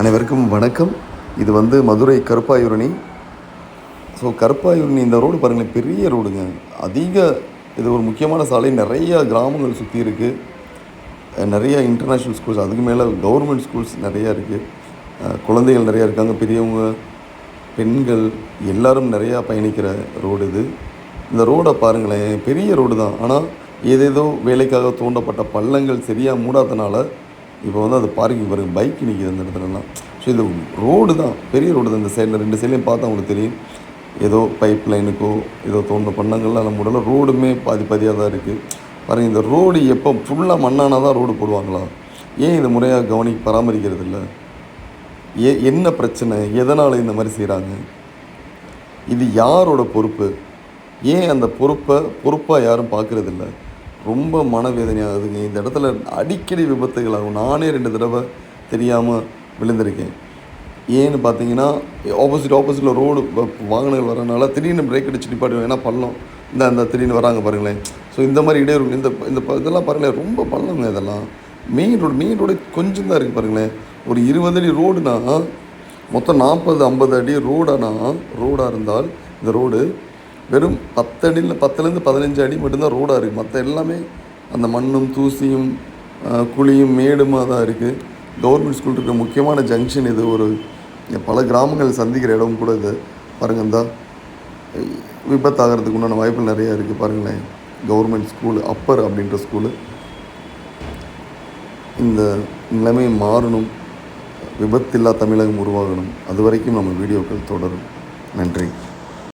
அனைவருக்கும் வணக்கம். இது வந்து மதுரை கருப்பாயூரணி. ஸோ கருப்பாயூரணி இந்த ரோடு பாருங்களேன் பெரிய ரோடுங்க. அதிக இது ஒரு முக்கியமான சாலை. நிறைய கிராமங்கள் சுற்றி இருக்குது நிறைய இன்டர்நேஷ்னல் ஸ்கூல்ஸ் அதுக்கு மேலே கவர்மெண்ட் ஸ்கூல்ஸ் நிறையா இருக்குது குழந்தைகள் நிறையா இருக்காங்க பெரியவங்க பெண்கள் எல்லாரும் நிறையா பயணிக்கிற ரோடு இது. இந்த ரோடை பாருங்களேன் பெரிய ரோடு தான். ஆனால் ஏதேதோ வேலைக்காக தோண்டப்பட்ட பள்ளங்கள் சரியாக மூடாதனால இப்போ வந்து அது பார்க்கிங் பாருங்க பைக் நிற்கிது அந்த இடத்துலலாம் ஸோ இது ரோடு தான் பெரிய ரோடு தான். இந்த சைடில் ரெண்டு சைட்லையும் பார்த்தா உங்களுக்கு தெரியும். ஏதோ பைப் லைனுக்கோ ஏதோ தோண்டின பண்ணங்கள்லாம் நம்ம உடல ரோடுமே பாதி பாதியாக தான் இருக்குது பாருங்கள் இந்த ரோடு எப்போ ஃபுல்லாக மண்ணானால் தான் ரோடு போடுவாங்களா? ஏன் இதை முறையாக கவனி பராமரிக்கிறது இல்லை? ஏ என்ன பிரச்சனை? எதனால் இந்த மாதிரி செய்கிறாங்க இது யாரோட பொறுப்பு? ஏன் அந்த பொறுப்பை பொறுப்பாக யாரும் பார்க்குறதில்ல ரொம்ப மனவேதனையாகுதுங்க. இந்த இடத்துல அடிக்கடி விபத்துகள் ஆகும் நானே ரெண்டு தடவை தெரியாமல் விழுந்திருக்கேன். ஏன்னு பார்த்தீங்கன்னா ஆப்போசிட் ஆப்போசிட்டில் ரோடு வாகனங்கள் வரனால திடீர்னு பிரேக் அடிச்சு நிப்பாட்டுவேன் ஏன்னா பள்ளம்? இந்த அந்த திடீர்னு வராங்க பாருங்களேன். ஸோ இந்த மாதிரி இடையூறு இந்த இந்த ப- இதெல்லாம் பாருங்களேன். ரொம்ப பள்ளங்க இதெல்லாம். மெயின் ரோடு மெயின் ரோடு கொஞ்சம் தான் இருக்குது பாருங்களேன். ஒரு இருபது அடி ரோடுனா மொத்தம் நாற்பது ஐம்பது அடி ரோடானா ரோடாக இருந்தால் இந்த ரோடு வெறும் பத்து அடியில் பத்துலேருந்து பதினஞ்சு அடி மட்டும்தான் ரோடாக இருக்குது மற்ற எல்லாமே அந்த மண்ணும் தூசியும் குழியும் மேடுமாக தான் இருக்குது கவர்மெண்ட் ஸ்கூல் இருக்கிற முக்கியமான ஜங்ஷன் இது. ஒரு பல கிராமங்கள் சந்திக்கிற இடம் கூட இது. பாருங்க இந்த விபத்தாகிறதுக்கு உண்டான வாய்ப்புகள் நிறையா இருக்குது பாருங்களேன் கவர்மெண்ட் ஸ்கூலு அப்பர் அப்படின்ற ஸ்கூலு இந்த நிலைமை மாறணும். விபத்தில்லா தமிழகம் உருவாகணும். அது வரைக்கும் நம்ம வீடியோக்கள் தொடரும். நன்றி.